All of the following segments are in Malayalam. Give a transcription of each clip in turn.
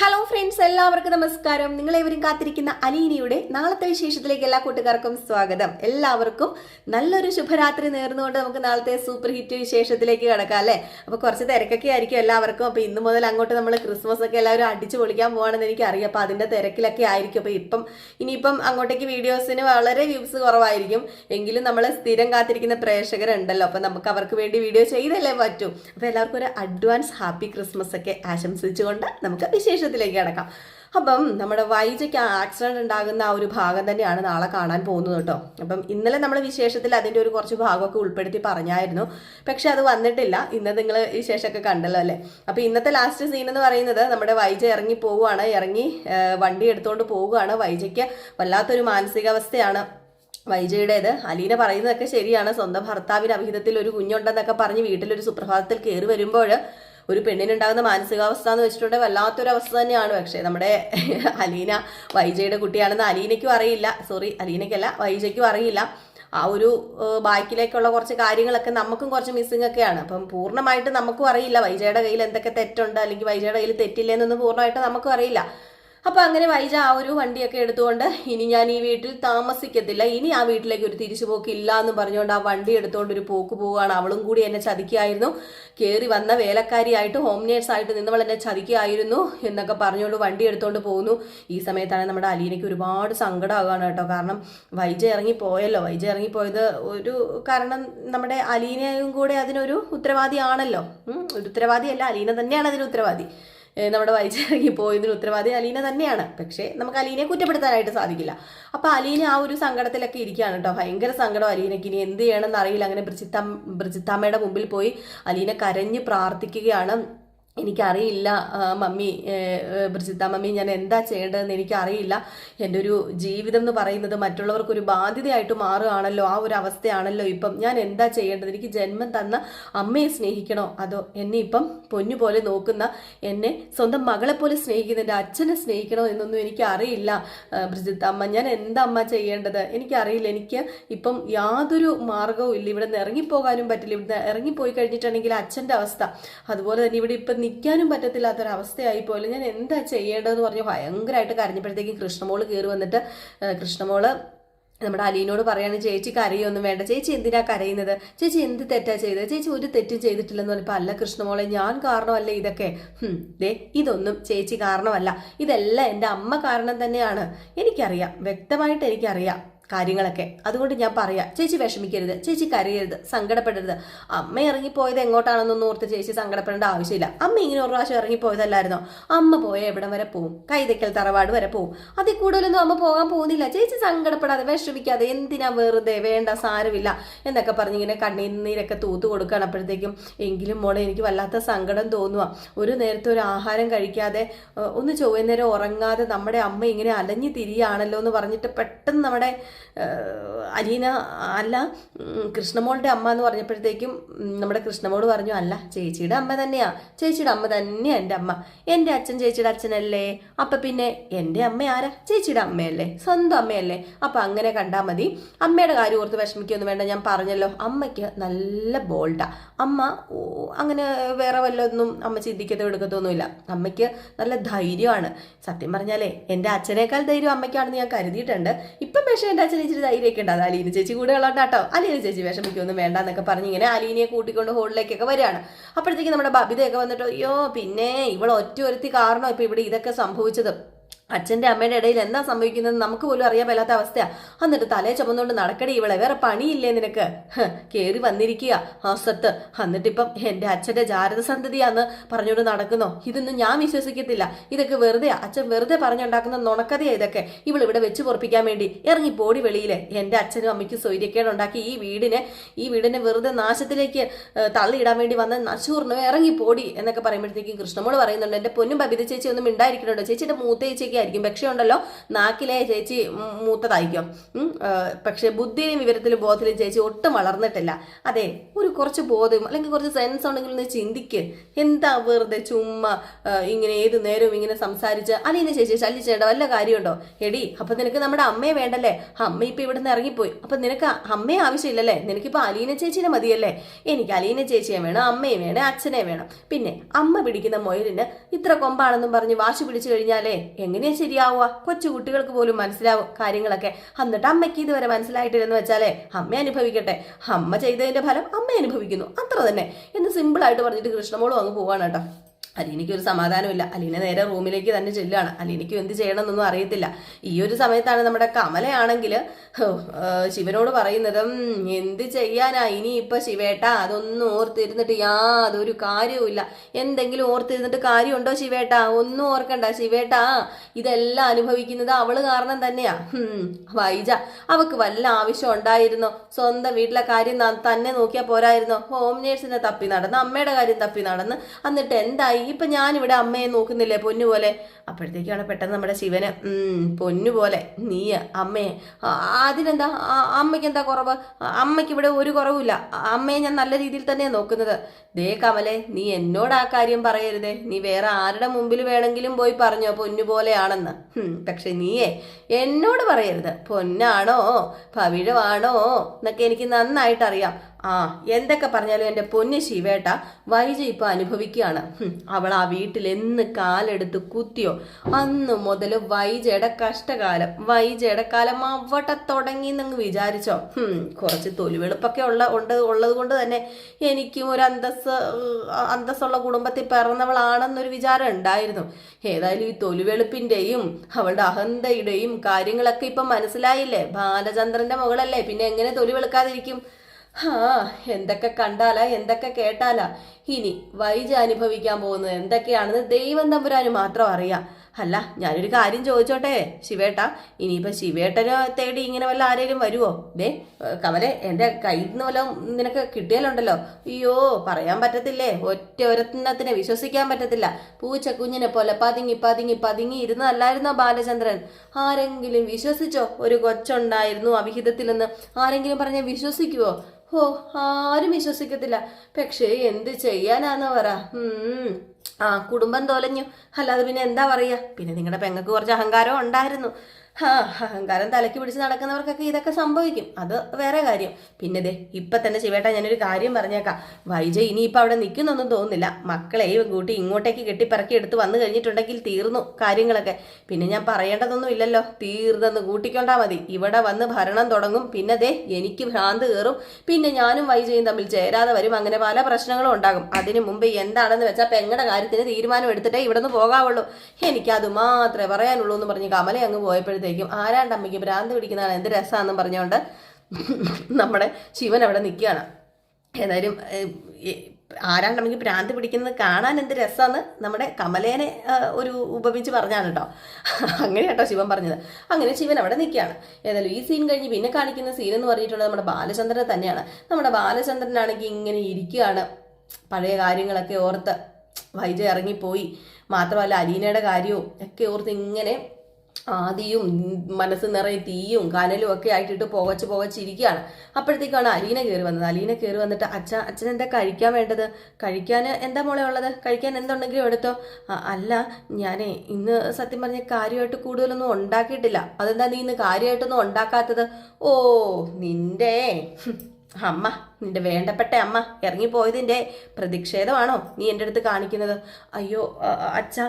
ഹലോ ഫ്രണ്ട്സ് എല്ലാവർക്കും നമസ്കാരം. നിങ്ങളേവരും കാത്തിരിക്കുന്ന അലീനയുടെ നാളത്തെ വിശേഷത്തിലേക്ക് എല്ലാ കൂട്ടുകാർക്കും സ്വാഗതം. എല്ലാവർക്കും നല്ലൊരു ശുഭരാത്രി നേർന്നുകൊണ്ട് നമുക്ക് നാളത്തെ സൂപ്പർ ഹിറ്റ് വിശേഷത്തിലേക്ക് കിടക്കാം അല്ലേ? അപ്പോൾ കുറച്ച് തിരക്കൊക്കെ ആയിരിക്കും എല്ലാവർക്കും. അപ്പോൾ ഇന്ന് മുതൽ അങ്ങോട്ട് നമ്മൾ ക്രിസ്മസ് ഒക്കെ എല്ലാവരും അടിച്ചു പൊളിക്കാൻ പോകണമെന്ന് എനിക്ക് അറിയാം അപ്പൊ അതിന്റെ തിരക്കിലൊക്കെ ആയിരിക്കും. അപ്പോൾ ഇപ്പം ഇനിയിപ്പം അങ്ങോട്ടേക്ക് വീഡിയോസിന് വളരെ വ്യൂസ് കുറവായിരിക്കും. എങ്കിലും നമ്മൾ സ്ഥിരം കാത്തിരിക്കുന്ന പ്രേക്ഷകരുണ്ടല്ലോ. അപ്പോൾ നമുക്ക് അവർക്ക് വേണ്ടി വീഡിയോ ചെയ്തല്ലേ പറ്റൂ. അപ്പോൾ എല്ലാവർക്കും ഒരു അഡ്വാൻസ് ഹാപ്പി ക്രിസ്മസ് ഒക്കെ ആശംസിച്ചുകൊണ്ട് നമുക്ക് വിശേഷത്തിലേക്ക് കിടക്കാം. അപ്പം നമ്മുടെ വൈജയ്ക്ക് ആക്സിഡന്റ് ഉണ്ടാകുന്ന ആ ഒരു ഭാഗം തന്നെയാണ് നാളെ കാണാൻ പോകുന്നത് കേട്ടോ. അപ്പം ഇന്നലെ നമ്മൾ വിശേഷത്തിൽ അതിന്റെ ഒരു കുറച്ച് ഭാഗമൊക്കെ ഉൾപ്പെടുത്തി പറഞ്ഞായിരുന്നു. പക്ഷെ അത് വന്നിട്ടില്ല. ഇന്ന് നിങ്ങൾ വിശേഷമൊക്കെ കണ്ടല്ലോ അല്ലേ? അപ്പം ഇന്നത്തെ ലാസ്റ്റ് സീൻ എന്ന് പറയുന്നത് നമ്മുടെ വൈജ ഇറങ്ങി പോവുകയാണ്. ഇറങ്ങി വണ്ടി എടുത്തുകൊണ്ട് പോവുകയാണ്. വൈജയ്ക്ക് വല്ലാത്തൊരു മാനസികാവസ്ഥയാണ് വൈജയുടേത്. അലീന പറയുന്നതൊക്കെ ശരിയാണ്. സ്വന്തം ഭർത്താവിന് അഭിഹിതത്തിൽ ഒരു കുഞ്ഞുണ്ടെന്നൊക്കെ പറഞ്ഞ് വീട്ടിലൊരു സുപ്രഭാതത്തിൽ കയറി വരുമ്പോൾ ഒരു പെണ്ണിനുണ്ടാകുന്ന മാനസികാവസ്ഥ എന്ന് വെച്ചിട്ടുണ്ടെങ്കിൽ വല്ലാത്തൊരവസ്ഥ തന്നെയാണ്. പക്ഷേ നമ്മുടെ അലീന വൈജയുടെ കുട്ടിയാണെന്ന് അലീനയ്ക്കും അറിയില്ല. സോറി അലീനയ്ക്കല്ല വൈജയ്ക്കും അറിയില്ല. ആ ഒരു ബാക്കിലേക്കുള്ള കുറച്ച് കാര്യങ്ങളൊക്കെ നമുക്കും കുറച്ച് മിസ്സിംഗ് ഒക്കെയാണ്. അപ്പം പൂർണമായിട്ട് നമുക്കും അറിയില്ല വൈജയുടെ കയ്യിൽ എന്തൊക്കെ തെറ്റുണ്ട് അല്ലെങ്കിൽ വൈജയുടെ കയ്യിൽ തെറ്റില്ലെന്നൊന്നും പൂർണമായിട്ട് നമുക്കും അറിയില്ല. അപ്പൊ അങ്ങനെ വൈജ ആ ഒരു വണ്ടിയൊക്കെ എടുത്തുകൊണ്ട് ഇനി ഞാൻ ഈ വീട്ടിൽ താമസിക്കത്തില്ല. ഇനി ആ വീട്ടിലേക്ക് ഒരു തിരിച്ചു പോക്കില്ല എന്ന് പറഞ്ഞുകൊണ്ട് ആ വണ്ടി എടുത്തുകൊണ്ട് ഒരു പോക്ക് പോവുകയാണ്. അവളും കൂടി എന്നെ ചതിക്കായിരുന്നു കയറി വന്ന വേലക്കാരിയായിട്ട് ഹോം നേഴ്സ് ആയിട്ട് നിന്നവൾ എന്നെ ചതിക്കായിരുന്നു എന്നൊക്കെ പറഞ്ഞുകൊണ്ട് വണ്ടി എടുത്തുകൊണ്ട് പോകുന്നു ഈ സമയത്താണ് നമ്മുടെ അലീനയ്ക്ക് ഒരുപാട് സങ്കടമാകുകയാണ് കേട്ടോ. കാരണം വൈജ ഇറങ്ങി പോയല്ലോ. വൈജ ഇറങ്ങി ഇറങ്ങിപ്പോയത് ഒരു കാരണം നമ്മുടെ അലീനയും കൂടെ അതിനൊരു ഉത്തരവാദിയാണല്ലോ. ഒരു ഉത്തരവാദിയല്ല. അലീന തന്നെയാണ് അതിന് ഉത്തരവാദി. നമ്മുടെ വൈചിറങ്ങി പോയതിന് ഉത്തരവാദി അലീന തന്നെയാണ്. പക്ഷേ നമുക്ക് അലീനയെ കുറ്റപ്പെടുത്താനായിട്ട് സാധിക്കില്ല. അപ്പൊ അലീന ആ ഒരു സങ്കടത്തിലൊക്കെ ഇരിക്കുകയാണ് കേട്ടോ. ഭയങ്കര സങ്കടം അലീനയ്ക്ക്. ഇനി എന്ത് ചെയ്യണമെന്ന് അറിയില്ല അങ്ങനെ ബ്രിജിത്ത ബ്രിജിത്താമ്മയുടെ മുമ്പിൽ പോയി അലീന കരഞ്ഞ് പ്രാർത്ഥിക്കുകയാണ്. എനിക്കറിയില്ല മമ്മി ബ്രിജിത്ത മമ്മി ഞാൻ എന്താ ചെയ്യേണ്ടതെന്ന് എനിക്കറിയില്ല. എന്റെ ഒരു ജീവിതം എന്ന് പറയുന്നത് മറ്റുള്ളവർക്കൊരു ബാധ്യതയായിട്ട് മാറുകയാണല്ലോ ആ ഒരു അവസ്ഥയാണല്ലോ ഇപ്പം. ഞാൻ എന്താ ചെയ്യേണ്ടത്? എനിക്ക് ജന്മം തന്ന അമ്മയെ സ്നേഹിക്കണോ? അതോ എന്നെ ഇപ്പം പൊന്നു പോലെ നോക്കുന്ന എന്നെ സ്വന്തം മകളെ പോലെ സ്നേഹിക്കുന്ന എന്റെ അച്ഛനെ സ്നേഹിക്കണോ എന്നൊന്നും എനിക്ക് അറിയില്ല ബ്രിജിത്ത അമ്മ. ഞാൻ എന്താ അമ്മ ചെയ്യേണ്ടത്? എനിക്കറിയില്ല. എനിക്ക് ഇപ്പം യാതൊരു മാർഗവും ഇല്ല. ഇവിടെ നിന്ന് ഇറങ്ങിപ്പോകാനും പറ്റില്ല. ഇവിടെ ഇറങ്ങിപ്പോയി കഴിഞ്ഞിട്ടുണ്ടെങ്കിൽ അച്ഛന്റെ അവസ്ഥ. അതുപോലെ തന്നെ ഇവിടെ ഇപ്പം നിൽക്കാനും പറ്റത്തില്ലാത്തൊരവസ്ഥയായി പോലെ ഞാൻ എന്താ ചെയ്യേണ്ടതെന്ന് പറഞ്ഞ് ഭയങ്കരമായിട്ട് കരഞ്ഞപ്പോഴത്തേക്കും കൃഷ്ണമോൾ കയറി വന്നിട്ട് കൃഷ്ണമോൾ നമ്മുടെ അലീനോട് പറയാണ് ചേച്ചി കരയൊന്നും വേണ്ട. ചേച്ചി എന്തിനാ കരയുന്നത്? ചേച്ചി എന്ത് തെറ്റാ ചെയ്തത്? ചേച്ചി ഒരു തെറ്റും ചെയ്തിട്ടില്ലെന്ന് പറഞ്ഞപ്പോൾ അല്ല കൃഷ്ണമോളെ ഞാൻ കാരണമല്ല ഇതൊക്കെ. ദേ ഇതൊന്നും ചേച്ചി കാരണമല്ല. ഇതെല്ലാം എന്റെ അമ്മ കാരണം തന്നെയാണ്. എനിക്കറിയാം. വ്യക്തമായിട്ട് എനിക്കറിയാം. കാര്യങ്ങളൊക്കെ. അതുകൊണ്ട് ഞാൻ പറയാം ചേച്ചി വിഷമിക്കരുത് ചേച്ചി കരയരുത് സങ്കടപ്പെടരുത്. അമ്മ ഇറങ്ങിപ്പോയത് എങ്ങോട്ടാണെന്നൊന്നും ഓർത്ത് ചേച്ചി സങ്കടപ്പെടേണ്ട ആവശ്യമില്ല. അമ്മ ഇങ്ങനെ ഒരു പ്രാവശ്യം ഇറങ്ങിപ്പോയതല്ലായിരുന്നോ? അമ്മ പോയ എവിടം വരെ പോവും? കൈതക്കൽ തറവാട് വരെ പോവും. അതിൽ കൂടുതലൊന്നും അമ്മ പോകാൻ പോകുന്നില്ല. ചേച്ചി സങ്കടപ്പെടാതെ വിഷമിക്കാതെ എന്തിനാ വെറുതെ വേണ്ട സാരമില്ല എന്നൊക്കെ പറഞ്ഞ് ഇങ്ങനെ കണ്ണീരൊക്കെ തൂത്ത് കൊടുക്കുകയാണ് അപ്പോഴത്തേക്കും. എങ്കിലും മോളെ എനിക്ക് വല്ലാത്ത സങ്കടം തോന്നുക ഒരു നേരത്തെ ഒരു ആഹാരം കഴിക്കാതെ ഒന്ന് ചൊവ്വേ നേരം ഉറങ്ങാതെ നമ്മുടെ അമ്മ ഇങ്ങനെ അലഞ്ഞു തിരിയാണല്ലോ എന്ന് പറഞ്ഞിട്ട് പെട്ടെന്ന് നമ്മുടെ അലീന അല്ല കൃഷ്ണമോളുടെ അമ്മ എന്ന് പറഞ്ഞപ്പോഴത്തേക്കും നമ്മുടെ കൃഷ്ണമോൾ പറഞ്ഞു അല്ല ചേച്ചിയുടെ അമ്മ തന്നെയാ. ചേച്ചിയുടെ അമ്മ തന്നെയാ എന്റെ അമ്മ. എന്റെ അച്ഛൻ ചേച്ചിയുടെ അച്ഛനല്ലേ? അപ്പം പിന്നെ എന്റെ അമ്മ ആരാ? ചേച്ചിയുടെ അമ്മയല്ലേ? സ്വന്തം അമ്മയല്ലേ? അപ്പം അങ്ങനെ കണ്ടാൽ മതി. അമ്മയുടെ കാര്യം ഓർത്ത് വിഷമിക്കൊന്നും വേണ്ട. ഞാൻ പറഞ്ഞല്ലോ അമ്മയ്ക്ക് നല്ല ബോൾഡാ. അമ്മ അങ്ങനെ വേറെ വല്ലതൊന്നും അമ്മ ചിന്തിക്കത്തോ എടുക്കത്തൊന്നുമില്ല. അമ്മയ്ക്ക് നല്ല ധൈര്യമാണ്. സത്യം പറഞ്ഞാലേ എന്റെ അച്ഛനേക്കാൾ ധൈര്യം അമ്മയ്ക്കാണെന്ന് ഞാൻ കരുതിയിട്ടുണ്ട്. ഇപ്പം പക്ഷേ എന്റെ അച്ഛൻ ഇച്ചിരി ധൈര്യമൊക്കെ ഉണ്ട്. അത് അലീന ചേച്ചി കൂടെ ഉള്ളതാട്ടോ അലീന ചേച്ചി വിഷമിക്കൊന്നും വേണ്ട എന്നൊക്കെ പറഞ്ഞ് ഇങ്ങനെ അലീനയെ കൂട്ടിക്കൊണ്ട് ഹോളിലേക്കൊക്കെ വരികയാണ്. അപ്പോഴത്തേക്ക് നമ്മുടെ ബബിതയൊക്കെ വന്നിട്ട് അയ്യോ പിന്നെ ഇവൾ ഒറ്റ ഒരുത്തി കാരണം ഇപ്പൊ ഇവിടെ ഇതൊക്കെ സംഭവിച്ചത്. അച്ഛന്റെ അമ്മയുടെ ഇടയിൽ എന്താ സംഭവിക്കുന്നത് നമുക്ക് പോലും അറിയാൻ മേലാത്ത അവസ്ഥയാ. എന്നിട്ട് തലേ ചുമന്നുകൊണ്ട് നടക്കടി ഇവളെ വേറെ പണിയില്ലേ നിനക്ക്? കയറി വന്നിരിക്കുക ഹസത്ത്. എന്നിട്ടിപ്പം എന്റെ അച്ഛന്റെ ജാരത സന്തതിയാന്ന് പറഞ്ഞുകൊണ്ട് നടക്കുന്നോ? ഇതൊന്നും ഞാൻ വിശ്വസിക്കത്തില്ല. ഇതൊക്കെ വെറുതെ അച്ഛൻ വെറുതെ പറഞ്ഞുണ്ടാക്കുന്ന നുണക്കഥയാ ഇതൊക്കെ. ഇവൾ ഇവിടെ വെച്ച് പൊറപ്പിക്കാൻ വേണ്ടി ഇറങ്ങി പോടി വെളിയിലെ. എന്റെ അച്ഛനും അമ്മയ്ക്കും സ്വൈര്യക്കേടുണ്ടാക്കി ഈ വീടിനെ ഈ വീടിനെ വെറുതെ നാശത്തിലേക്ക് തള്ളിയിടാൻ വേണ്ടി വന്ന നശൂർന്ന് ഇറങ്ങി പോടി എന്നൊക്കെ പറയുമ്പോഴത്തേക്കും കൃഷ്ണമോൾ പറയുന്നുണ്ട് എന്റെ പൊന്നും ബബിത ചേച്ചി ഒന്നും ഉണ്ടായിരിക്കണുണ്ടോ ചേച്ചിയുടെ മൂത്ത ചേച്ചിയൊക്കെ ആയിരിക്കും പക്ഷേ ഉണ്ടല്ലോ നാക്കിലെ ചേച്ചി മൂത്തതായിരിക്കും. പക്ഷെ ബുദ്ധിയിലും വിവരത്തിലും ബോധത്തിലും ചേച്ചി ഒട്ടും വളർന്നിട്ടില്ല. അതെ ഒരു കുറച്ച് ബോധം അല്ലെങ്കിൽ കുറച്ച് സെൻസ് ഉണ്ടെങ്കിൽ ഒന്ന് ചിന്തിക്ക്. എന്താ വെറുതെ ചുമ്മാ ഇങ്ങനെ ഏത് നേരവും ഇങ്ങനെ സംസാരിച്ച് അലീന ചേച്ചി ശല്യിച്ചേണ്ട വല്ല കാര്യമുണ്ടോ? എടി അപ്പൊ നിനക്ക് നമ്മുടെ അമ്മയെ വേണ്ടല്ലേ? അമ്മ ഇപ്പൊ ഇവിടുന്ന് ഇറങ്ങിപ്പോയി. അപ്പൊ നിനക്ക് അമ്മയെ ആവശ്യമില്ലല്ലേ? നിനക്കിപ്പോ അലീന ചേച്ചിനെ മതിയല്ലേ? എനിക്ക് അലീന ചേച്ചിയെ വേണം അമ്മയെ വേണം അച്ഛനെ വേണം. പിന്നെ അമ്മ പിടിക്കുന്ന മൊയലിന് ഇത്ര കൊമ്പാണെന്നും പറഞ്ഞ് വാശി പിടിച്ചു കഴിഞ്ഞാലേ എങ്ങനെയാ ശരിയാവുക. കൊച്ചു കുട്ടികൾക്ക് പോലും മനസ്സിലാവും കാര്യങ്ങളൊക്കെ. എന്നിട്ട് അമ്മയ്ക്ക് ഇതുവരെ മനസ്സിലായിട്ടില്ലെന്ന് വെച്ചാലേ അമ്മ അനുഭവിക്കട്ടെ. അമ്മ ചെയ്തതിന്റെ ഫലം അമ്മ അനുഭവിക്കുന്നു. അത്ര തന്നെ. എന്ന് സിമ്പിൾ ആയിട്ട് പറഞ്ഞിട്ട് കൃഷ്ണമോളും അങ്ങ് പോവാണ് കേട്ടോ. അലീനയ്ക്ക് ഒരു സമാധാനമില്ല. അലീന നേരെ റൂമിലേക്ക് തന്നെ ചെല്ലുകയാണ്. അലീനയ്ക്കും എന്ത് ചെയ്യണമെന്നൊന്നും അറിയത്തില്ല. ഈ ഒരു സമയത്താണ് നമ്മുടെ കമലയാണെങ്കിൽ ശിവനോട് പറയുന്നത് എന്ത് ചെയ്യാനാ? ഇനി ഇപ്പൊ ശിവേട്ട അതൊന്നും ഓർത്തിരുന്നിട്ട് യാതൊരു കാര്യവുമില്ല എന്തെങ്കിലും ഓർത്തിരുന്നിട്ട് കാര്യമുണ്ടോ ശിവേട്ട? ഒന്നും ഓർക്കണ്ട. ശിവേട്ട ഇതെല്ലാം അനുഭവിക്കുന്നത് അവൾ കാരണം തന്നെയാ. വൈജ അവക്ക് വല്ല ആവശ്യം ഉണ്ടായിരുന്നോ? സ്വന്തം വീട്ടിലെ കാര്യം തന്നെ നോക്കിയാൽ പോരായിരുന്നോ? ഹോം നേഴ്സിനെ തപ്പി നടന്ന് അമ്മയുടെ കാര്യം തപ്പി നടന്ന് എന്നിട്ട് എന്തായി? ഇപ്പൊ ഞാനിവിടെ അമ്മയെ നോക്കുന്നില്ലേ പൊന്നു പൊന്നുപോലെ അപ്പോഴത്തേക്കാണ് പെട്ടെന്ന് നമ്മുടെ ശിവന് ഉം പൊന്നുപോലെ നീ അമ്മയെ. അതിനെന്താ? അമ്മയ്ക്ക് എന്താ കുറവ്? അമ്മയ്ക്ക് ഇവിടെ ഒരു കുറവുമില്ല. അമ്മയെ ഞാൻ നല്ല രീതിയിൽ തന്നെയാണ് നോക്കുന്നത്. ദേ കമലെ നീ എന്നോട് ആ കാര്യം പറയരുതേ. നീ വേറെ ആരുടെ മുമ്പിൽ വേണമെങ്കിലും പോയി പറഞ്ഞോ പൊന്നു പോലെയാണെന്ന്. പക്ഷെ നീയേ എന്നോട് പറയരുത്. പൊന്നാണോ? പവിഴമാണോ എന്നൊക്കെ എനിക്ക് നന്നായിട്ട് അറിയാം ആ എന്തൊക്കെ പറഞ്ഞാലും എന്റെ പൊന്നു ശിവേട്ട വൈജ ഇപ്പൊ അനുഭവിക്കുകയാണ്. അവൾ ആ വീട്ടിൽ എന്ന് കാലെടുത്ത് കുത്തിയോ. അന്ന് മുതൽ വൈജയുടെ കഷ്ടകാലം വൈജയുടെ കാലം അവിടെ തുടങ്ങി എന്നങ്ങ് വിചാരിച്ചോ. കുറച്ച് തൊലിവെളുപ്പൊക്കെ ഉള്ള ഉണ്ട് ഉള്ളത് കൊണ്ട് തന്നെ എനിക്കും ഒരു അന്തസ് അന്തസ്സുള്ള കുടുംബത്തിൽ പിറന്നവളാണെന്നൊരു വിചാരം ഉണ്ടായിരുന്നു. ഏതായാലും ഈ തൊലിവെളുപ്പിന്റെയും അവളുടെ അഹന്തയുടെയും കാര്യങ്ങളൊക്കെ ഇപ്പം മനസ്സിലായില്ലേ? ബാലചന്ദ്രന്റെ മകളല്ലേ? പിന്നെ എങ്ങനെ തൊലി വെളുക്കാതിരിക്കും ഹാ എന്തൊക്കെ കണ്ടാലാ എന്തൊക്കെ കേട്ടാലാ. ഇനി വൈജ അനുഭവിക്കാൻ പോകുന്നത് എന്തൊക്കെയാണെന്ന് ദൈവം തമ്പുരാന് മാത്രം അറിയാം. അല്ല ഞാനൊരു കാര്യം ചോദിച്ചോട്ടെ ശിവേട്ട. ഇനിയിപ്പോ ശിവേട്ടനെ തേടി ഇങ്ങനെ വല്ല ആരെങ്കിലും വരുവോ? ദേ കവലെ എന്റെ കയ്യിൽ നിന്ന് വല്ലതും നിനക്ക് കിട്ടിയാലുണ്ടല്ലോ. അയ്യോ പറയാൻ പറ്റത്തില്ലേ? ഒറ്റ ഒരത്തിനെ വിശ്വസിക്കാൻ പറ്റത്തില്ല. പൂച്ച കുഞ്ഞിനെ പോലെ പതുങ്ങി പതുങ്ങി പതുങ്ങി ഇരുന്നല്ലായിരുന്നോ ബാലചന്ദ്രൻ? ആരെങ്കിലും വിശ്വസിച്ചോ? ഒരു കൊച്ചുണ്ടായിരുന്നു അവിഹിതത്തിലെന്ന് ആരെങ്കിലും പറഞ്ഞ വിശ്വസിക്കുവോ? ഓ ആരും വിശ്വസിക്കത്തില്ല. പക്ഷേ എന്ത് ചെയ്യാനാന്ന് പറ. ആ കുടുംബം തോലഞ്ഞു. അല്ലാതെ പിന്നെ എന്താ പറയാ? പിന്നെ നിങ്ങളുടെ പെങ്ങൾക്ക് കുറച്ച് അഹങ്കാരം ഉണ്ടായിരുന്നു. ആ അഹങ്കാരം തലയ്ക്ക് പിടിച്ച് നടക്കുന്നവർക്കൊക്കെ ഇതൊക്കെ സംഭവിക്കും. അത് വേറെ കാര്യം. പിന്നെ ദേ ഇപ്പൊ തന്നെ ശിവേട്ട ഞാനൊരു കാര്യം പറഞ്ഞേക്കാം. വൈജ ഇനിയിപ്പോ അവിടെ നിൽക്കുന്നൊന്നും തോന്നുന്നില്ല. മക്കളെയും കൂട്ടി ഇങ്ങോട്ടേക്ക് കെട്ടിപ്പിറക്കി എടുത്ത് വന്നു കഴിഞ്ഞിട്ടുണ്ടെങ്കിൽ തീർന്നു കാര്യങ്ങളൊക്കെ. പിന്നെ ഞാൻ പറയേണ്ടതൊന്നും ഇല്ലല്ലോ. തീർന്നെന്ന് കൂട്ടിക്കൊണ്ടാ മതി. ഇവിടെ വന്ന് ഭരണം തുടങ്ങും. പിന്നെ ദേ എനിക്ക് ഭ്രാന്ത് കയറും. പിന്നെ ഞാനും വൈജയും തമ്മിൽ ചേരാതെ വരും. അങ്ങനെ പല പ്രശ്നങ്ങളും ഉണ്ടാകും. അതിനു മുമ്പ് എന്താണെന്ന് വെച്ചാൽ പെങ്ങളുടെ കാര്യത്തിന് തീരുമാനം എടുത്തിട്ടേ ഇവിടെ നിന്ന് പോകാവുള്ളൂ. എനിക്കത് മാത്രമേ പറയാനുള്ളൂ എന്ന് പറഞ്ഞ് കമല അങ്ങ് പോയപ്പോഴത്തേക്കും ആരാണ്ട് അമ്മയ്ക്ക് ഭ്രാന്ത് പിടിക്കുന്നതാണ് എന്ത് രസമാണെന്നും പറഞ്ഞുകൊണ്ട് നമ്മുടെ ശിവൻ അവിടെ നിൽക്കുകയാണ്. ഏതായാലും ആരാണ്ട് അമ്മയ്ക്ക് ഭ്രാന്ത് പിടിക്കുന്നത് കാണാൻ എന്ത് രസമാണ് നമ്മുടെ കമലേനെ ഒരു ഉപമിച്ച് പറഞ്ഞാണ് കേട്ടോ. അങ്ങനെ കേട്ടോ ശിവൻ പറഞ്ഞത്. അങ്ങനെ ശിവൻ അവിടെ നിൽക്കുകയാണ്. ഏതായാലും ഈ സീൻ കഴിഞ്ഞ് പിന്നെ കാണിക്കുന്ന സീൻ എന്ന് പറഞ്ഞിട്ടുള്ളത് നമ്മുടെ ബാലചന്ദ്രൻ തന്നെയാണ്. നമ്മുടെ ബാലചന്ദ്രനാണെങ്കിൽ ഇങ്ങനെ ഇരിക്കുകയാണ്. പഴയ കാര്യങ്ങളൊക്കെ ഓർത്ത് വൈജ ഇറങ്ങിപ്പോയി. മാത്രമല്ല അലീനയുടെ കാര്യവും ഒക്കെ ഓർത്ത് ഇങ്ങനെ ആദിയും മനസ്സ് നിറയെ തീയും കനലും ഒക്കെ ആയിട്ടിട്ട് പുകച്ച് പുകച്ചിരിക്കുകയാണ് അപ്പോഴത്തേക്കാണ് അലീന കയറി വന്നത്. അലീന കയറി വന്നിട്ട് അച്ഛ അച്ഛൻ എന്താ കഴിക്കാൻ വേണ്ടത്? കഴിക്കാൻ എന്താ മോളെ ഉള്ളത്? കഴിക്കാൻ എന്തുണ്ടെങ്കിലും എടുത്തോ? അല്ല ഞാനേ ഇന്ന് സത്യം പറഞ്ഞ കാര്യമായിട്ട് കൂടുതലൊന്നും ഉണ്ടാക്കിയിട്ടില്ല. അതെന്താ നീ ഇന്ന് കാര്യമായിട്ടൊന്നും ഉണ്ടാക്കാത്തത്? ഓ നിന്റെ അമ്മ നിന്റെ വേണ്ടപ്പെട്ട അമ്മ ഇറങ്ങിപ്പോയതിന്റെ പ്രതിഷേധമാണോ നീ എന്റെ അടുത്ത് കാണിക്കുന്നത്? അയ്യോ അച്ഛ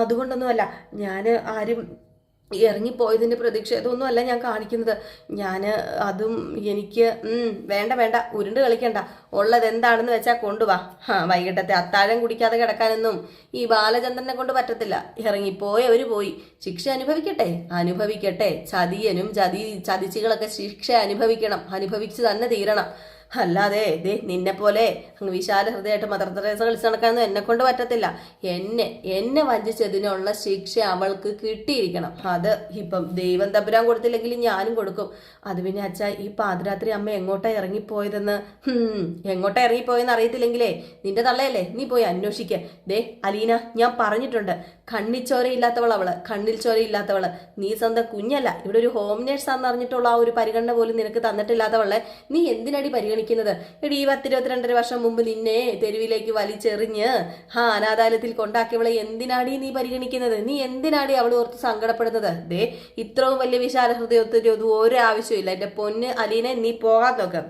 അതുകൊണ്ടൊന്നുമല്ല. ഞാൻ ആരും ഇറങ്ങിപ്പോയതിന്റെ പ്രതിഷേധമൊന്നും അല്ല ഞാൻ കാണിക്കുന്നത്. ഞാൻ അതും എനിക്ക് വേണ്ട വേണ്ട ഉരുണ്ട് കളിക്കണ്ട. ഉള്ളത് എന്താണെന്ന് വെച്ചാൽ കൊണ്ടുവാ. ആ വൈകിട്ടത്തെ അത്താഴം കുടിക്കാതെ കിടക്കാനൊന്നും ഈ ബാലചന്ദ്രനെ കൊണ്ട് പറ്റത്തില്ല. ഇറങ്ങിപ്പോയവർ പോയി. ശിക്ഷ അനുഭവിക്കട്ടെ? അനുഭവിക്കട്ടെ. ചതിയനും ചതി ചതിച്ചുകളൊക്കെ ശിക്ഷ അനുഭവിക്കണം. അനുഭവിച്ച് തന്നെ തീരണം. അല്ലാതെ ദേ നിന്നെ പോലെ അങ്ങ് വിശാല ഹൃദയമായിട്ട് മദർ തെരേസ കളിച്ച് നടക്കാനൊന്നും എന്നെ കൊണ്ട് പറ്റത്തില്ല. എന്നെ എന്നെ വഞ്ചിച്ചതിനുള്ള ശിക്ഷ അവൾക്ക് കിട്ടിയിരിക്കണം. അത് ഇപ്പം ദൈവം തമ്പുരാൻ കൊടുത്തില്ലെങ്കിൽ ഞാനും കൊടുക്കും. അത് പിന്നെ അച്ഛാ ഈ പാതിരാത്രി അമ്മ എങ്ങോട്ടാ ഇറങ്ങിപ്പോയതെന്ന്? എങ്ങോട്ടാ ഇറങ്ങിപ്പോയെന്ന് അറിയത്തില്ലെങ്കിലേ നിന്റെ തള്ളയല്ലേ? നീ പോയി അന്വേഷിക്ക. ദേ അലീന ഞാൻ പറഞ്ഞിട്ടുണ്ട്. കണ്ണിൽ ചോരയില്ലാത്തവൾ അവൾ കണ്ണിൽ ചോരയില്ലാത്തവൾ നീ സ്വന്തം കുഞ്ഞല്ല. ഇവിടെ ഒരു ഹോം നേഴ്സ് ആണെന്ന് അറിഞ്ഞിട്ടുള്ള ആ ഒരു പരിഗണന പോലും നിനക്ക് തന്നിട്ടില്ലാത്തവളെ. നീ എന്തിനടി പരിഗണിക്കുന്നത് എടി ഈ പത്തിരുപത്തിരണ്ടര വർഷം മുമ്പ് നിന്നെ തെരുവിലേക്ക് വലിച്ചെറിഞ്ഞ് ഹാ അനാഥാലയത്തിൽ കൊണ്ടാക്കിയവളെ എന്തിനാടി നീ പരിഗണിക്കുന്നത്? നീ എന്തിനാടി അവൾ ഓർത്ത് സങ്കടപ്പെടുന്നത്? ദേ ഇത്രയും വലിയ വിശാല ഹൃദയത്തിന് ഒന്നും ഒരു ആവശ്യമില്ല എന്റെ പൊന്ന് അലീനെ നീ പോകാൻ നോക്ക്.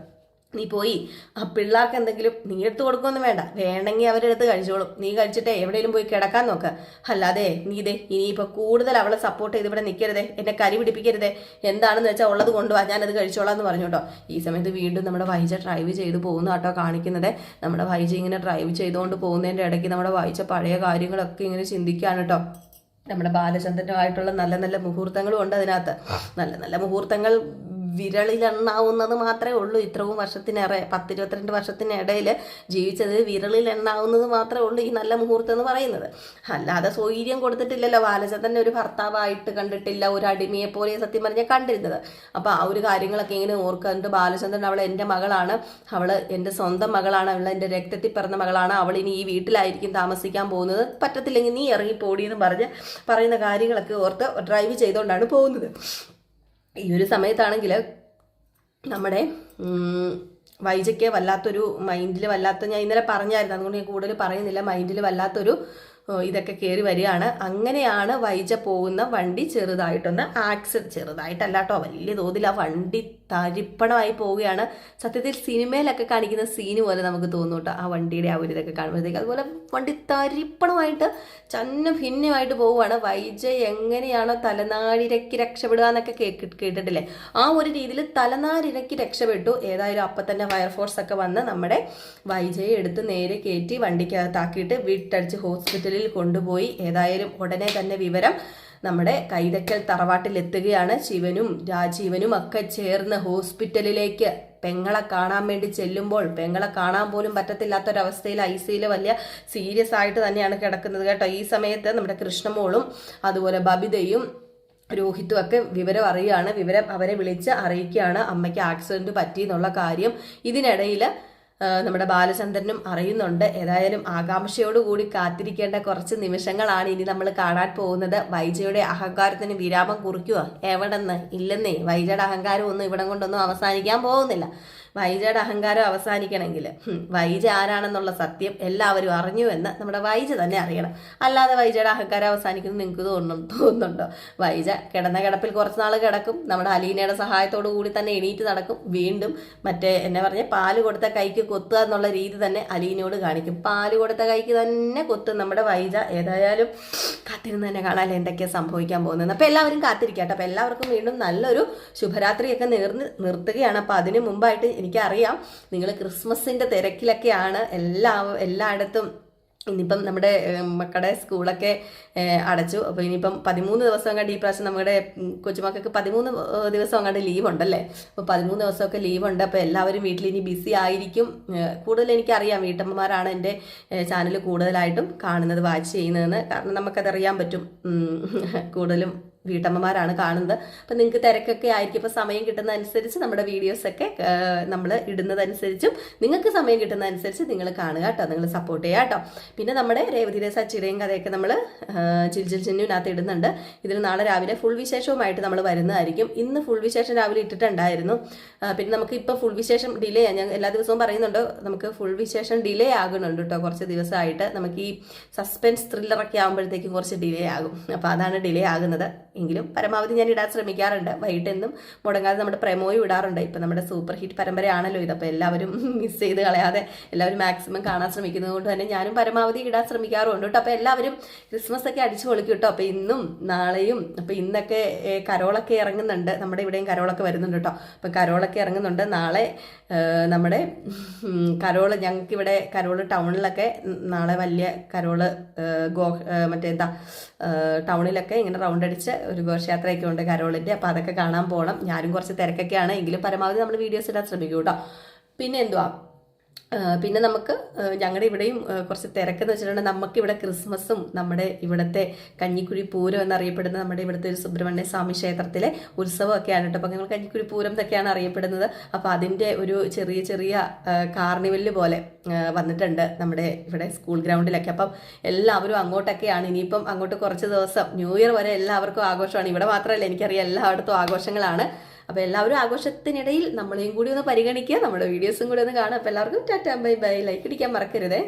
നീ പോയി. ആ പിള്ളേർക്ക് എന്തെങ്കിലും നീ എടുത്ത് കൊടുക്കൊന്നും വേണ്ട. വേണമെങ്കിൽ അവരെടുത്ത് കഴിച്ചോളും. നീ കഴിച്ചിട്ടേ എവിടെയെങ്കിലും പോയി കിടക്കാൻ നോക്ക. അല്ലാതെ നീ ഇതേ ഇനിയിപ്പോൾ കൂടുതൽ അവളെ സപ്പോർട്ട് ചെയ്ത് ഇവിടെ നിൽക്കരുതേ എന്നെ കരി പിടിപ്പിക്കരുതേ. എന്താണെന്ന് വെച്ചാൽ ഉള്ളത് കൊണ്ടുപോകാം ഞാനത് കഴിച്ചോളാം എന്ന് പറഞ്ഞു കേട്ടോ. ഈ സമയത്ത് വീണ്ടും നമ്മുടെ വൈജ ഡ്രൈവ് ചെയ്ത് പോകുന്ന കേട്ടോ കാണിക്കുന്നത്. നമ്മുടെ വൈജ ഇങ്ങനെ ഡ്രൈവ് ചെയ്തുകൊണ്ട് പോകുന്നതിന്റെ ഇടയ്ക്ക് നമ്മുടെ വൈജ പഴയ കാര്യങ്ങളൊക്കെ ഇങ്ങനെ ചിന്തിക്കുകയാണ് കേട്ടോ. നമ്മുടെ ബാലചന്ദ്രനുമായിട്ടുള്ള നല്ല നല്ല മുഹൂർത്തങ്ങളും ഉണ്ട് അതിനകത്ത്. നല്ല നല്ല മുഹൂർത്തങ്ങൾ വിരളിലെണ്ണാവുന്നത് മാത്രമേ ഉള്ളൂ. ഇത്രയും വർഷത്തിനേറെ പത്തിരുപത്തിരണ്ട് വർഷത്തിനിടയിൽ ജീവിച്ചത് വിരളിലെണ്ണാവുന്നത് മാത്രമേ ഉള്ളൂ ഈ നല്ല മുഹൂർത്തം എന്ന് പറയുന്നത്. അല്ലാതെ സ്വൈര്യം കൊടുത്തിട്ടില്ലല്ലോ. ബാലചന്ദ്രനെ ഒരു ഭർത്താവായിട്ട് കണ്ടിട്ടില്ല ഒരു അടിമയെ പോലെ സത്യം പറഞ്ഞാൽ കണ്ടിരുന്നത്. അപ്പോൾ ആ ഒരു കാര്യങ്ങളൊക്കെ ഇങ്ങനെ ഓർക്കുന്നുണ്ട് ബാലചന്ദ്രൻ അവൾ എന്റെ മകളാണ്. അവൾ എന്റെ സ്വന്തം മകളാണ്. അവൾ എന്റെ രക്തത്തിൽ പിറന്ന മകളാണ്. അവൾ ഇനി ഈ വീട്ടിലായിരിക്കും താമസിക്കാൻ പോകുന്നത്. പറ്റത്തില്ലെങ്കിൽ നീ ഇറങ്ങി പോടിയെന്ന് പറഞ്ഞ് പറയുന്ന കാര്യങ്ങളൊക്കെ ഓർത്ത് ഡ്രൈവ് ചെയ്തുകൊണ്ടാണ് പോകുന്നത്. ഈ ഒരു സമയത്താണെങ്കിൽ നമ്മുടെ വൈജയ്ക്ക് വല്ലാത്തൊരു മൈൻഡിൽ വല്ലാത്ത ഞാൻ ഇന്നലെ പറഞ്ഞായിരുന്നു അതുകൊണ്ട് ഞാൻ കൂടുതൽ പറയുന്നില്ല മൈൻഡിൽ വല്ലാത്തൊരു ഇതൊക്കെ കയറി വരികയാണ്. അങ്ങനെയാണ് വൈജ പോകുന്ന വണ്ടി ചെറുതായിട്ടൊന്ന് ആക്സിഡന്റ് ചെറുതായിട്ടല്ല കേട്ടോ വലിയ തോതിൽ ആ വണ്ടി തരിപ്പണമായി പോവുകയാണ്. സത്യത്തിൽ സിനിമയിലൊക്കെ കാണിക്കുന്ന സീന് പോലെ നമുക്ക് തോന്നും കേട്ടോ ആ വണ്ടിയുടെ ആ ഒരു ഇതൊക്കെ കാണുമ്പോഴത്തേക്ക്. അതുപോലെ വണ്ടി തരിപ്പണമായിട്ട് ചന്ന ഭിന്നമായിട്ട് പോവുകയാണ്. വൈജ എങ്ങനെയാണോ തലനാരിരക്കി രക്ഷപ്പെടുക എന്നൊക്കെ കേട്ടിട്ടില്ലേ? ആ ഒരു രീതിയിൽ തലനാരിരക്കി രക്ഷപ്പെട്ടു. ഏതായാലും അപ്പം തന്നെ ഫയർഫോഴ്സ് ഒക്കെ വന്ന് നമ്മുടെ വൈജയെ എടുത്ത് നേരെ കയറ്റി വണ്ടിക്കകത്താക്കിയിട്ട് വീട്ടടിച്ച് ഹോസ്പിറ്റലിൽ കൊണ്ടുപോയി. ഏതായാലും ഉടനെ തന്നെ വിവരം നമ്മുടെ കൈതക്കൽ തറവാട്ടിലെത്തുകയാണ്. ശിവനും രാജീവനും ഒക്കെ ചേർന്ന് ഹോസ്പിറ്റലിലേക്ക് പെങ്ങളെ കാണാൻ വേണ്ടി ചെല്ലുമ്പോൾ പെങ്ങളെ കാണാൻ പോലും പറ്റത്തില്ലാത്തൊരവസ്ഥയിൽ ഐ സിയിൽ വലിയ സീരിയസ് ആയിട്ട് തന്നെയാണ് കിടക്കുന്നത് കേട്ടോ. ഈ സമയത്ത് നമ്മുടെ കൃഷ്ണമോളും അതുപോലെ ബബിതയും രോഹിത്തും ഒക്കെ വിവരം അറിയുകയാണ്. വിവരം അവരെ വിളിച്ച് അറിയിക്കുകയാണ്. അമ്മയ്ക്ക് ആക്സിഡന്റ് പറ്റി എന്നുള്ള കാര്യം. ഇതിനിടയിൽ നമ്മുടെ ബാലചന്ദ്രനും അറിയുന്നുണ്ട്. ഏതായാലും ആകാംക്ഷയോടുകൂടി കാത്തിരിക്കേണ്ട കുറച്ച് നിമിഷങ്ങളാണ് ഇനി നമ്മൾ കാണാൻ പോകുന്നത്. വൈജയുടെ അഹങ്കാരത്തിന് വിരാമം കുറിക്കുക എവിടെന്ന്? ഇല്ലെന്നേ വൈജയുടെ അഹങ്കാരം ഒന്നും ഇവിടം കൊണ്ടൊന്നും അവസാനിക്കാൻ പോകുന്നില്ല. വൈജയുടെ അഹങ്കാരം അവസാനിക്കണമെങ്കിൽ. വൈജ ആരാണെന്നുള്ള സത്യം എല്ലാവരും അറിഞ്ഞു എന്ന് നമ്മുടെ വൈജ തന്നെ അറിയണം. അല്ലാതെ വൈജയുടെ അഹങ്കാരം അവസാനിക്കുന്നു നിങ്ങൾക്ക് തോന്നും തോന്നുന്നുണ്ടോ? വൈജ കിടന്ന കിടപ്പിൽ കുറച്ച് നാൾ കിടക്കും. നമ്മുടെ അലീനയുടെ സഹായത്തോടു കൂടി തന്നെ എണീറ്റ് നടക്കും. വീണ്ടും മറ്റേ എന്നെ പറഞ്ഞ പാൽ കൊടുത്ത കൈക്ക് കൊത്തുക എന്നുള്ള രീതി തന്നെ അലീനയോട് കാണിക്കും. പാൽ കൊടുത്ത കൈക്ക് തന്നെ കൊത്തും നമ്മുടെ വൈജ. ഏതായാലും കാത്തിരുന്ന് തന്നെ കാണാൻ എന്തൊക്കെയാണ് സംഭവിക്കാൻ പോകുന്നത് അപ്പോൾ എല്ലാവരും കാത്തിരിക്കട്ടെ. അപ്പോൾ എല്ലാവർക്കും വീണ്ടും നല്ലൊരു ശുഭരാത്രിയൊക്കെ നേർന്ന് നിർത്തുകയാണ്. അപ്പോൾ അതിന് മുമ്പായിട്ട് എനിക്കറിയാം. നിങ്ങൾ ക്രിസ്മസിന്റെ തിരക്കിലൊക്കെയാണ് എല്ലാ എല്ലായിടത്തും ഇനിയിപ്പം നമ്മുടെ മക്കളുടെ സ്കൂളൊക്കെ അടച്ചു. അപ്പോൾ ഇനിയിപ്പം പതിമൂന്ന് ദിവസം അങ്ങോട്ട് ഈ പ്രാവശ്യം നമ്മുടെ കൊച്ചുമക്കൾക്ക് പതിമൂന്ന് ദിവസം അങ്ങോട്ട് ലീവ് ഉണ്ടല്ലേ? അപ്പോൾ പതിമൂന്ന് ദിവസമൊക്കെ ലീവ് ഉണ്ട്. അപ്പോൾ എല്ലാവരും വീട്ടിൽ ഇനി ബിസി ആയിരിക്കും. കൂടുതൽ എനിക്കറിയാം വീട്ടമ്മമാരാണ് എന്റെ ചാനൽ കൂടുതലായിട്ടും കാണുന്നത് വാച്ച് ചെയ്യുന്നതെന്ന്. കാരണം നമുക്കതറിയാൻ പറ്റും. കൂടുതലും വീട്ടമ്മമാരാണ് കാണുന്നത്. അപ്പം നിങ്ങൾക്ക് തിരക്കൊക്കെ ആയിരിക്കും. ഇപ്പോൾ സമയം കിട്ടുന്നതനുസരിച്ച് നമ്മുടെ വീഡിയോസൊക്കെ നമ്മൾ ഇടുന്നതനുസരിച്ചും നിങ്ങൾക്ക് സമയം കിട്ടുന്നതനുസരിച്ച് നിങ്ങൾ കാണുക കേട്ടോ. നിങ്ങൾ സപ്പോർട്ട് ചെയ്യുക കേട്ടോ. പിന്നെ നമ്മുടെ രേവതിയുടെ സച്ചിയുടെയും കഥയൊക്കെ നമ്മൾ ചിൽചിൽ ചിന്നുവിനകത്ത് ഇടുന്നുണ്ട്. ഇതിൽ നാളെ രാവിലെ ഫുൾ വിശേഷവുമായിട്ട് നമ്മൾ വരുന്നതായിരിക്കും. ഇന്ന് ഫുൾ വിശേഷം രാവിലെ ഇട്ടിട്ടുണ്ടായിരുന്നു. പിന്നെ നമുക്ക് ഇപ്പോൾ ഫുൾ വിശേഷം ഡിലേ ഞാൻ എല്ലാ ദിവസവും പറയുന്നുണ്ട്. നമുക്ക് ഫുൾ വിശേഷം ഡിലേ ആകുന്നുണ്ട് കേട്ടോ. കുറച്ച് ദിവസമായിട്ട് നമുക്ക് ഈ സസ്പെൻസ് ത്രില്ലറൊക്കെ ആകുമ്പോഴത്തേക്കും കുറച്ച് ഡിലേ ആകും. അപ്പോൾ അതാണ് ഡിലേ ആകുന്നത്. എങ്കിലും പരമാവധി ഞാൻ ഇടാൻ ശ്രമിക്കാറുണ്ട്. വൈകിട്ടെന്നും മുടങ്ങാതെ നമ്മുടെ പ്രമോയും ഇടാറുണ്ട്. ഇപ്പം നമ്മുടെ സൂപ്പർ ഹിറ്റ് പരമ്പരയാണല്ലോ ഇത്. അപ്പോൾ എല്ലാവരും മിസ് ചെയ്ത് കളയാതെ എല്ലാവരും മാക്സിമം കാണാൻ ശ്രമിക്കുന്നത് കൊണ്ട് തന്നെ ഞാനും പരമാവധി ഇടാൻ ശ്രമിക്കാറുണ്ട് കേട്ടോ. അപ്പോൾ എല്ലാവരും ക്രിസ്മസ് ഒക്കെ അടിച്ചു പൊളിക്കും കേട്ടോ. അപ്പോൾ ഇന്നും നാളെയും അപ്പോൾ ഇന്നൊക്കെ കരോളൊക്കെ ഇറങ്ങുന്നുണ്ട്. നമ്മുടെ ഇവിടെയും കരോളൊക്കെ വരുന്നുണ്ട് കേട്ടോ. അപ്പം കരോളൊക്കെ ഇറങ്ങുന്നുണ്ട്. നാളെ നമ്മുടെ കരോൾ ഞങ്ങൾക്കിവിടെ കരോൾ ടൗണിലൊക്കെ നാളെ വലിയ കരോൾ ഗോ മറ്റേ എന്താ ടൗണിലൊക്കെ ഇങ്ങനെ റൗണ്ട് അടിച്ച് ഒരു ഘോഷയാത്രയൊക്കെ ഉണ്ട് കരോളിന്റെ അപ്പോൾ അതൊക്കെ കാണാൻ പോകണം ഞാനും കുറച്ച് തിരക്കൊക്കെയാണ്. എങ്കിലും പരമാവധി നമ്മൾ വീഡിയോസ് ഇടാൻ ശ്രമിക്കും കേട്ടോ പിന്നെ എന്തുവാ? പിന്നെ നമുക്ക് ഞങ്ങളുടെ ഇവിടെയും കുറച്ച് തിരക്കെന്ന് വെച്ചിട്ടുണ്ടെങ്കിൽ നമുക്കിവിടെ ക്രിസ്മസും നമ്മുടെ ഇവിടുത്തെ കഞ്ഞിക്കുഴി പൂരം എന്നറിയപ്പെടുന്ന നമ്മുടെ ഇവിടുത്തെ ഒരു സുബ്രഹ്മണ്യ സ്വാമി ക്ഷേത്രത്തിലെ ഉത്സവമൊക്കെയാണ് കേട്ടോ. അപ്പോൾ ഞങ്ങൾ കഞ്ഞിക്കുഴി പൂരം എന്നൊക്കെയാണ് അറിയപ്പെടുന്നത്. അപ്പോൾ അതിന്റെ ഒരു ചെറിയ ചെറിയ കാർണിവൽ പോലെ വന്നിട്ടുണ്ട് നമ്മുടെ ഇവിടെ സ്കൂൾ ഗ്രൗണ്ടിലൊക്കെ. അപ്പം എല്ലാവരും അങ്ങോട്ടൊക്കെയാണ്. ഇനിയിപ്പം അങ്ങോട്ട് കുറച്ച് ദിവസം ന്യൂ ഇയർ വരെ എല്ലാവർക്കും ആഘോഷമാണ്. ഇവിടെ മാത്രമല്ല എനിക്കറിയാം എല്ലായിടത്തും ആഘോഷങ്ങളാണ്. അപ്പോൾ എല്ലാവരും ആഘോഷത്തിനിടയിൽ നമ്മളെയും കൂടി ഒന്ന് പരിഗണിക്കുക. നമ്മുടെ വീഡിയോസും കൂടി ഒന്ന് കാണാം അപ്പോൾ എല്ലാവർക്കും ടാറ്റാ ബൈ ബൈ. ലൈക്ക് ഇടിക്കാൻ മറക്കരുതേ.